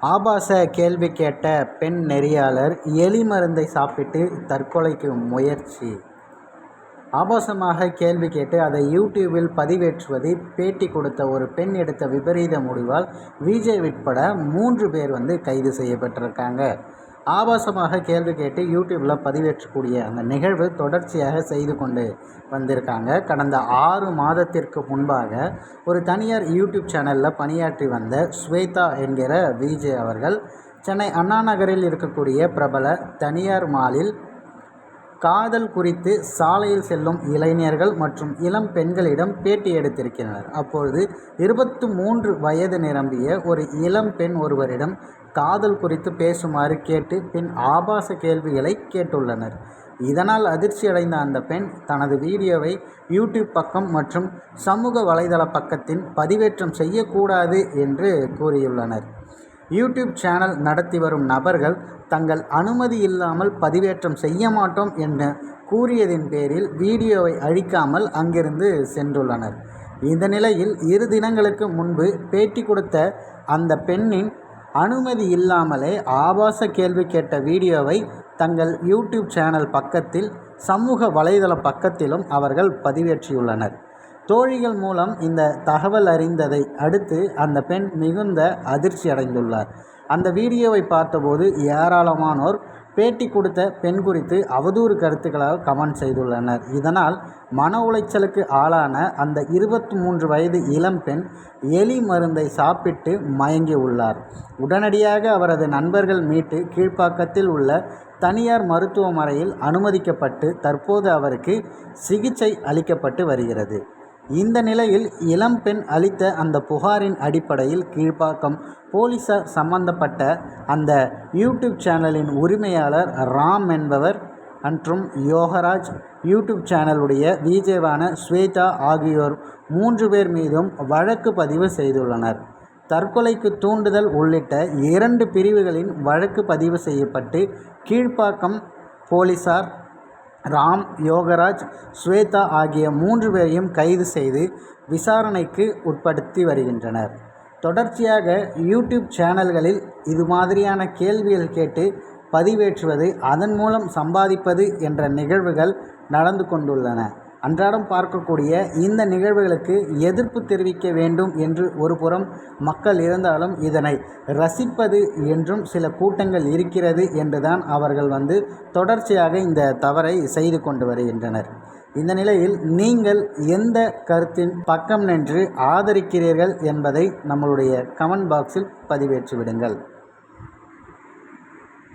ஆபாச கேள்வி கேட்ட பெண் நெறியாளர் எலி மருந்தை சாப்பிட்டு தற்கொலைக்கு முயற்சி. ஆபாசமாக கேள்வி கேட்டு அதை யூடியூபில் பதிவேற்றுவதை பேட்டி கொடுத்த ஒரு பெண் எடுத்த விபரீத முடிவால் விஜய் உட்பட மூன்று பேர் வந்து கைது செய்யப்பட்டிருக்காங்க. ஆபாசமாக கேள்வி கேட்டு யூடியூப்பில் பதிவேற்றக்கூடிய அந்த நிகழ்வு தொடர்ச்சியாக செய்து கொண்டு வந்திருக்காங்க. கடந்த ஆறு மாதத்திற்கு முன்பாக ஒரு தனியார் யூடியூப் சேனலில் பணியாற்றி வந்த ஸ்வேதா என்கிற விஜய் அவர்கள் சென்னை அண்ணா நகரில் இருக்கக்கூடிய பிரபல தனியார் மாலில் காதல் குறித்து சாலையில் செல்லும் இளைஞர்கள் மற்றும் இளம் பெண்களிடம் பேட்டி எடுத்திருக்கிறார். அப்பொழுது இருபத்து மூன்று வயது நிரம்பிய ஒரு இளம் பெண் ஒருவரிடம் காதல் குறித்து பேசுமாறு கேட்டு பின் ஆபாச கேள்விகளை கேட்டுள்ளனர். இதனால் அதிர்ச்சியடைந்த அந்த பெண் தனது வீடியோவை யூடியூப் பக்கம் மற்றும் சமூக வலைதள பக்கத்தின் பதிவேற்றம் செய்யக்கூடாது என்று கூறியுள்ளனர். யூடியூப் சேனல் நடத்தி வரும் நபர்கள் தங்கள் அனுமதி இல்லாமல் பதிவேற்றம் செய்ய மாட்டோம் என்று கூறியதின் பேரில் வீடியோவை அழிக்காமல் அங்கிருந்து சென்றுள்ளனர். இந்த நிலையில் இரு தினங்களுக்கு முன்பு பேட்டி கொடுத்த அந்த பெண்ணின் அனுமதி இல்லாமலே ஆபாச கேள்வி கேட்ட வீடியோவை தங்கள் யூடியூப் சேனல் பக்கத்தில் சமூக வலைதள பக்கத்திலும் அவர்கள் பதிவேற்றியுள்ளனர். தோழிகள் மூலம் இந்த தகவல் அறிந்ததை அடுத்து அந்த பெண் மிகுந்த அதிர்ச்சி அடைந்துள்ளார். அந்த வீடியோவை பார்த்தபோது ஏராளமானோர் பேட்டி கொடுத்த பெண் குறித்து அவதூறு கருத்துக்களால் கமெண்ட் செய்துள்ளனர். இதனால் மன உளைச்சலுக்கு ஆளான அந்த இருபத்தி மூன்று வயது இளம்பெண் எலி மருந்தை சாப்பிட்டு மயங்கி உள்ளார். உடனடியாக அவரது நண்பர்கள் மீட்டு கீழ்ப்பாக்கத்தில் உள்ள தனியார் மருத்துவமனையில் அனுமதிக்கப்பட்டு தற்போது அவருக்கு சிகிச்சை அளிக்கப்பட்டு வருகிறது. இந்த நிலையில் இளம்பெண் அளித்த அந்த புகாரின் அடிப்படையில் கீழ்ப்பாக்கம் போலீசார் சம்பந்தப்பட்ட அந்த யூடியூப் சேனலின் உரிமையாளர் ராம் என்பவர் மற்றும் யோகராஜ் யூடியூப் சேனலுடைய விஜேவான ஸ்வேதா ஆகியோர் மூன்று பேர் மீதும் வழக்கு பதிவு செய்துள்ளனர். தற்கொலைக்கு தூண்டுதல் உள்ளிட்ட இரண்டு பிரிவுகளின் வழக்கு பதிவு செய்யப்பட்டு கீழ்ப்பாக்கம் போலீசார் ராம் யோகராஜ் ஸ்வேதா ஆகிய மூன்று பேரையும் கைது செய்து விசாரணைக்கு உட்படுத்தி வருகின்றனர். தொடர்ச்சியாக யூடியூப் சேனல்களில் இது மாதிரியான கேள்விகள் கேட்டு பதிவேற்றுவது அதன் மூலம் சம்பாதிப்பது என்ற நிகழ்வுகள் நடந்து கொண்டுள்ளன. அன்றாடம் பார்க்கக்கூடிய இந்த நிகழ்வுகளுக்கு எதிர்ப்பு தெரிவிக்க வேண்டும் என்று ஒரு புறம் மக்கள் இருந்தாலும் இதனை ரசிப்பது என்றும் சில கூட்டங்கள் இருக்கிறது என்றுதான் அவர்கள் வந்து தொடர்ச்சியாக இந்த தவறை செய்து கொண்டு வருகின்றனர். இந்த நிலையில் நீங்கள் எந்த கருத்தின் பக்கம் நின்று ஆதரிக்கிறீர்கள் என்பதை நம்மளுடைய கமெண்ட் பாக்ஸில் பதிவேற்றி விடுங்கள்